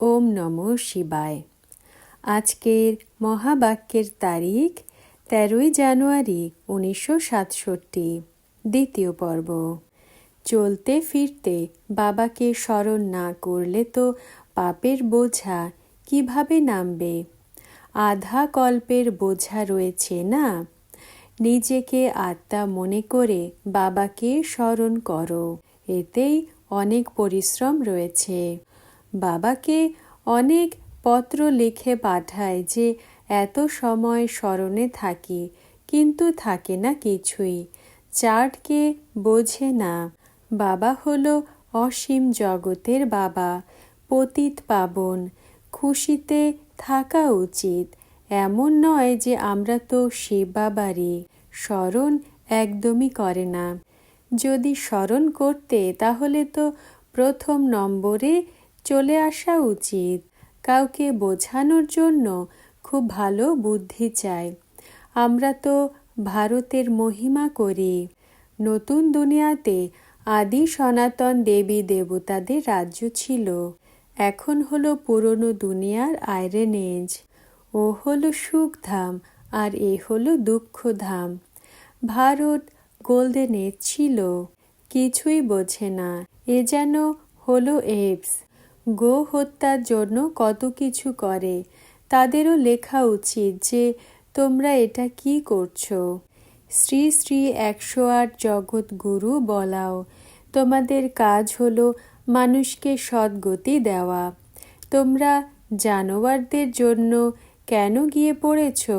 ওম নম শিবায়। আজকের মহাবাক্যের তারিখ তেরোই জানুয়ারি উনিশশো সাতষট্টি, দ্বিতীয় পর্ব। চলতে ফিরতে বাবাকে স্মরণ না করলে তো পাপের বোঝা কীভাবে নামবে? আধা কল্পের বোঝা রয়েছে না? নিজেকে আত্মা মনে করে বাবাকে স্মরণ করো, এতেই অনেক পরিশ্রম রয়েছে। বাবাকে অনেক পত্র লিখে পাঠায় যে এত সময় স্মরণে থাকি, কিন্তু থাকে না কিছুই। চার্টকে বোঝে না। বাবা হলো অসীম জগতের বাবা, পতিত পাবন। খুশিতে থাকা উচিত। এমন নয় যে আমরা তো শিব বাবারই। স্মরণ একদমই করে না। যদি স্মরণ করতে, তাহলে তো প্রথম নম্বরে চলে আসা উচিত। কাউকে বোঝানোর জন্য খুব ভালো বুদ্ধি চাই। আমরা তো ভারতের মহিমা করি। নতুন দুনিয়াতে আদি সনাতন দেবী দেবতাদের রাজ্য ছিল। এখন হলো পুরনো দুনিয়ার আয়রন এজ ও হলো সুখধাম আর এ হলো দুঃখধাম। ভারত গোল্ডেন এজ ছিল। কিছুই বোঝে না। এ যেন হলো এপস। গো হত্যার জন্য কত কিছু করে, তাদেরও লেখা উচিত যে, তোমরা এটা কি করছ? শ্রী শ্রী একশো আট জগৎ গুরু বলাও, তোমাদের কাজ হলো মানুষকে সদ্গতি দেওয়া। তোমরা জানোয়ারদের জন্য কেন গিয়ে পড়েছ?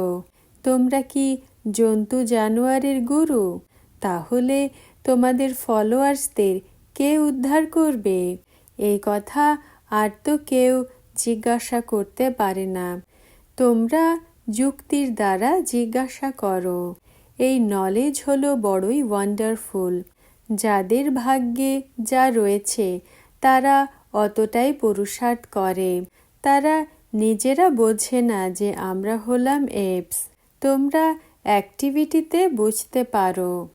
তোমরা কি জন্তু জানোয়ারের গুরু? তাহলে তোমাদের ফলোয়ার্সদের কে উদ্ধার করবে? এই কথা আর তো কেউ জিজ্ঞাসা করতে পারে না। তোমরা যুক্তির দ্বারা জিজ্ঞাসা করো। এই নলেজ হলো বড়ই ওয়ান্ডারফুল যাদের ভাগ্যে যা রয়েছে, তারা অতটাই পুরুষার্থ করে। তারা নিজেরা বোঝে না যে আমরা হলাম এপস তোমরা অ্যাক্টিভিটিতে বুঝতে পারো।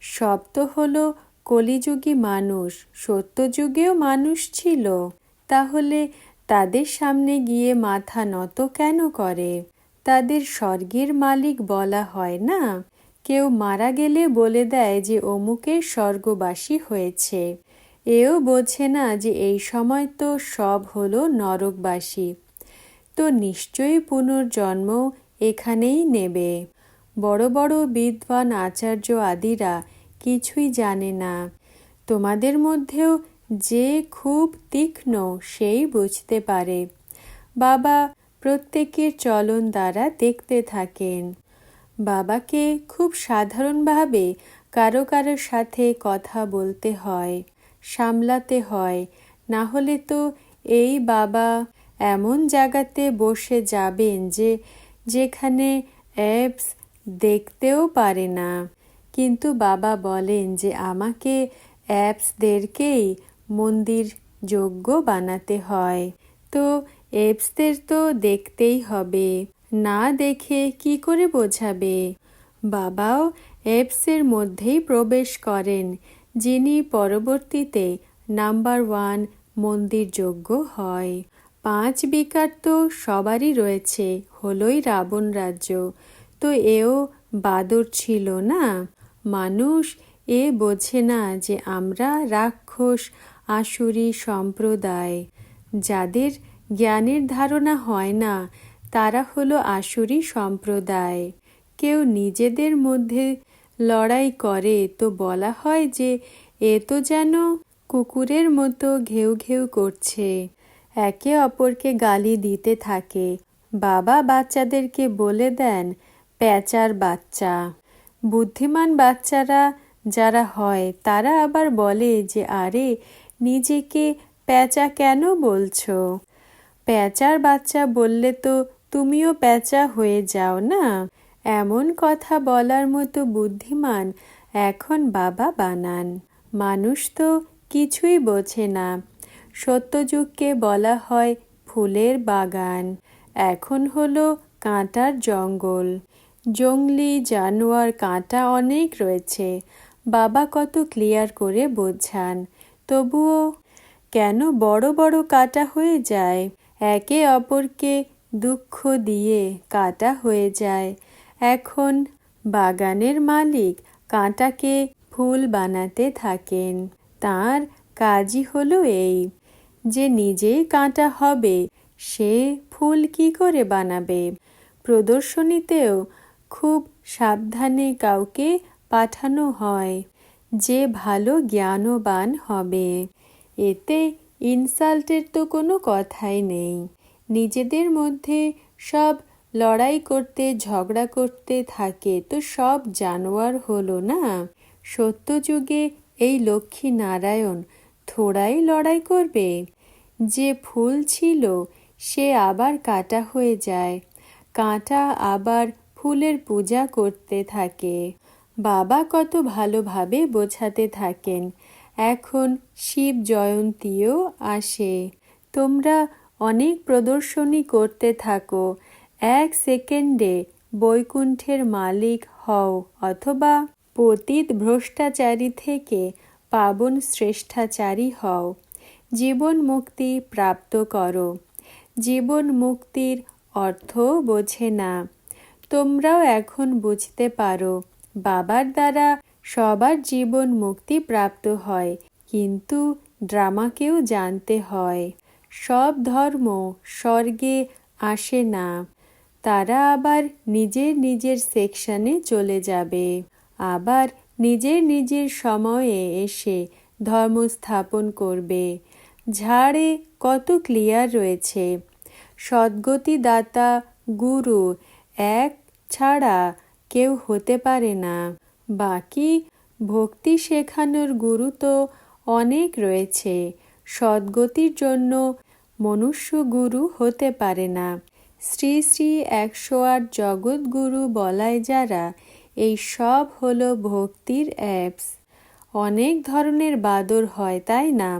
সব তো হলো কলিযুগী মানুষ, সত্যযুগেও মানুষ ছিল। তাহলে তাদের সামনে গিয়ে মাথা নত কেন করে? তাদের স্বর্গের মালিক বলা হয় না। কেউ মারা গেলে বলে দেয় যে অমুকের স্বর্গবাসী হয়েছে। এও বোঝে না যে এই সময় তো সব হলো নরকবাসী। তো নিশ্চয়ই পুনর্জন্ম এখানেই নেবে। বড় বড় বিদ্বান, আচার্য আদিরা কিছুই জানে না। তোমাদের মধ্যেও যে খুব তীক্ষ্ণ, সেই বুঝতে পারে। বাবা প্রত্যেকের চলন দ্বারা দেখতে থাকেন। বাবাকে খুব সাধারণভাবে কারও কারও সাথে কথা বলতে হয়, সামলাতে হয়। না হলে তো এই বাবা এমন জায়গাতে বসে যাবেন যে, যেখানে অ্যাপস দেখতেও পারে না। কিন্তু বাবা বলেন যে, আমাকে অ্যাপসদেরকেই মন্দির যোগ্য বানাতে হয়। তো এপসদের তো দেখতেই হবে। না দেখে কি করে বোঝাবে? বাবাও এপসের মধ্যেই প্রবেশ করেন, যিনি পরবর্তীতে নাম্বার ওয়ান মন্দির যোগ্য হয়। পাঁচ বিকার তো সবারই রয়েছে, হলোই রাবণ রাজ্য। তো এও বাদর ছিল না। মানুষ এ বোঝে না যে আমরা রাক্ষস, আসুরি সম্প্রদায়। যাদের জ্ঞানের ধারণা হয় না, তারা হলো আসুরি সম্প্রদায়। কেউ নিজেদের মধ্যে লড়াই করে তো বলা হয় যে, এ তো যেন কুকুরের মতো ঘেউ ঘেউ করছে। একে অপরকে গালি দিতে থাকে। বাবা বাচ্চাদেরকে বলে দেন, প্যাচার বাচ্চা। বুদ্ধিমান বাচ্চারা যারা হয়, তারা আবার বলে যে, আরে, নিজেকে প্যাঁচা কেন বলছো? প্যাঁচার বাচ্চা বললে তো তুমিও প্যাঁচা হয়ে যাও না? এমন কথা বলার মতো বুদ্ধিমান এখন বাবা বানান। মানুষ তো কিছুই বোঝে না। সত্যযুগকে বলা হয় ফুলের বাগান। এখন হলো কাঁটার জঙ্গল। জঙ্গলি জানোয়ার কাঁটা অনেক রয়েছে। বাবা কত ক্লিয়ার করে বোঝান। তবুও কেন বড় বড় কাটা হয়ে যায়? একে অপরকে দুঃখ দিয়ে কাটা হয়ে যায়। এখন বাগানের মালিক কাঁটাকে ফুল বানাতে থাকেন। তার কাজই হলো এই, যে নিজেই কাঁটা হবে, সে ফুল কি করে বানাবে? প্রদর্শনীতেও খুব সাবধানে কাউকে পাঠানো হয়। যে ভালো জ্ঞানবান হবে। এতে ইনসাল্টের তো কোনো কথাই নেই। নিজেদের মধ্যে সব লড়াই করতে, ঝগড়া করতে থাকে তো সব জানোয়ার হলো না। সত্যযুগে এই লক্ষ্মী নারায়ণ থোড়াই লড়াই করবে। যে ফুল ছিল সে আবার কাটা হয়ে যায়। কাঁটা আবার ফুলের পূজা করতে থাকে। বাবা কত ভালোভাবে বোঝাতে থাকেন। এখন শিব জয়ন্তীও আসে। তোমরা অনেক প্রদর্শনী করতে থাকো। এক সেকেন্ডে বৈকুণ্ঠের মালিক হও অথবা পতিত ভ্রষ্টাচারী থেকে পাবন শ্রেষ্ঠাচারী হও। জীবন মুক্তি প্রাপ্ত করো। জীবন মুক্তির অর্থ বোঝে না। তোমরাও এখন বুঝতে পারো বাবার দ্বারা সবার জীবন মুক্তি প্রাপ্ত হয়, কিন্তু ড্রামাকেও জানতে হয়। সব ধর্ম স্বর্গে আসে না, তারা আবার নিজের নিজের সেকশনে চলে যাবে। আবার নিজের নিজের সময়ে এসে ধর্ম স্থাপন করবে। ঝাড়ে কত ক্লিয়ার রয়েছে। সদ্গতি দাতা গুরু এক ছাড়া কেউ হতে পারে না। বাকি ভক্তি শেখানোর গুরু তো অনেক রয়েছে। সদ্গতির জন্য মনুষ্য গুরু হতে পারে না। শ্রী শ্রী একশো আট জগৎগুরু বলায় যারা, এই সব হলো ভক্তির অ্যাপস। অনেক ধরনের বাদর হয়, তাই না?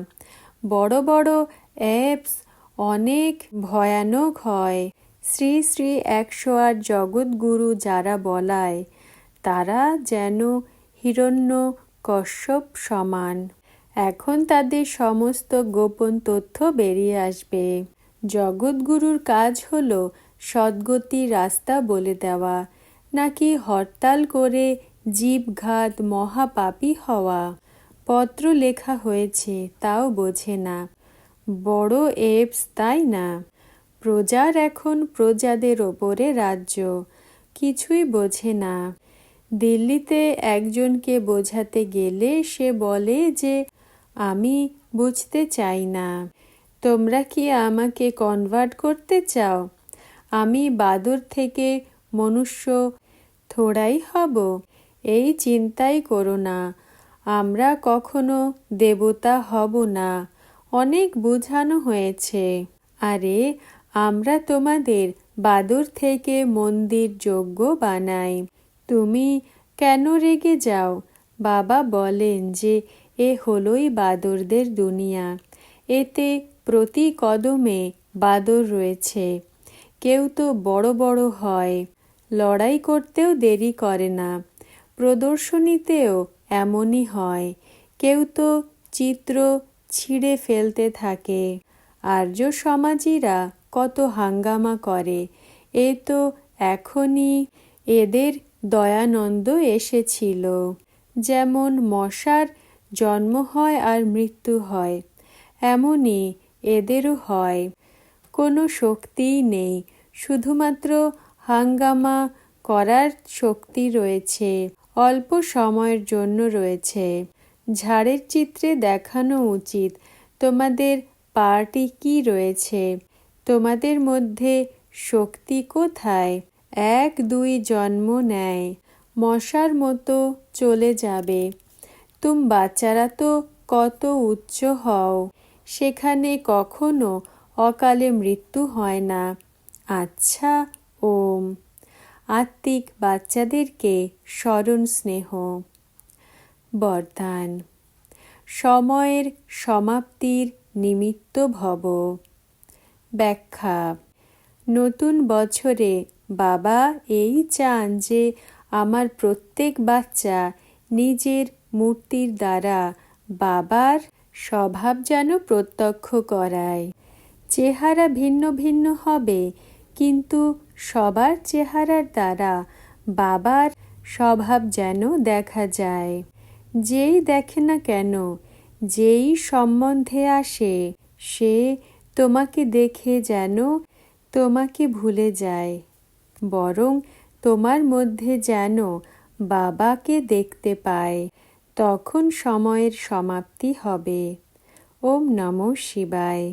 বড় বড় অ্যাপস অনেক ভয়ানক হয়। শ্রী শ্রী একশো আট জগৎগুরু যারা বলায়, তারা যেন হিরণ্য কশ্যপ সমান। এখন তাদের সমস্ত গোপন তথ্য বেরিয়ে আসবে। জগৎগুরুর কাজ হল সদ্গতি রাস্তা বলে দেওয়া, নাকি হরতাল করে জীবঘাত মহাপাপী হওয়া? পত্র লেখা হয়েছে, তাও বোঝে না। বড় এপস তাই না? প্রজার এখন প্রজাদের ওপরে রাজ্য, কিছুই বোঝে না। দিল্লিতে একজনকে বোঝাতে গেলে সে বলে যে, আমি বুঝতে চাই না। তোমরা কি আমাকে কনভার্ট করতে চাও? আমি বাদর থেকে মনুষ্য থোড়াই হব? এই চিন্তাই করো না। আমরা কখনো দেবতা হব না। অনেক বোঝানো হয়েছে। আরে আমরা তোমাদের বাদর থেকে মন্দির যোগ্য বানাই। তুমি কেন রেগে যাও? বাবা বলেন যে, এ হলোই বাদরদের দুনিয়া। এতে প্রতি কদমে বাদর রয়েছে। কেউ তো বড় বড় হয়। লড়াই করতেও দেরি করে না। প্রদর্শনীতেও এমনই হয়। কেউ তো চিত্র ছিঁড়ে ফেলতে থাকে। আর্য সমাজীরা কত হাঙ্গামা করে। এ তো এখনই এদের দয়ানন্দ এসেছিল। যেমন মশার জন্ম হয় আর মৃত্যু হয়, এমনই এদেরও হয়। কোনো শক্তিই নেই, শুধুমাত্র হাঙ্গামা করার শক্তি রয়েছে, অল্প সময়ের জন্য রয়েছে। ঝাড়ের চিত্রে দেখানো উচিত, তোমাদের পার্টি কি রয়েছে? তোমাদের মধ্যে শক্তি কোথায়? এক, দুই জন্ম নেয়, মশার মতো চলে যাবে। তুম বাচ্চারা তো কত উচ্চ হও, সেখানে কখনো অকালে মৃত্যু হয় না। আচ্ছা ওম। আত্মিক বাচ্চাদেরকে স্মরণ স্নেহ। বরদান। সময়ের সমাপ্তির নিমিত্ত ভব। ব্যাখ্যা। নতুন বছরে বাবা এই চান যে আমার প্রত্যেক বাচ্চা নিজের মূর্তির দ্বারা বাবার স্বভাব যেন প্রত্যক্ষ করায়। চেহারা ভিন্ন ভিন্ন হবে, কিন্তু সবার চেহারার দ্বারা বাবার স্বভাব যেন দেখা যায়। যেই দেখে না কেন, যেই সম্বন্ধে আসে, সে তোমাকে দেখে যেন তোমাকে ভুলে যায়, বরং তোমার মধ্যে যেন বাবাকে দেখতে পায়, তখন সময়ের সমাপ্তি হবে। ওম নমঃ শিবায়।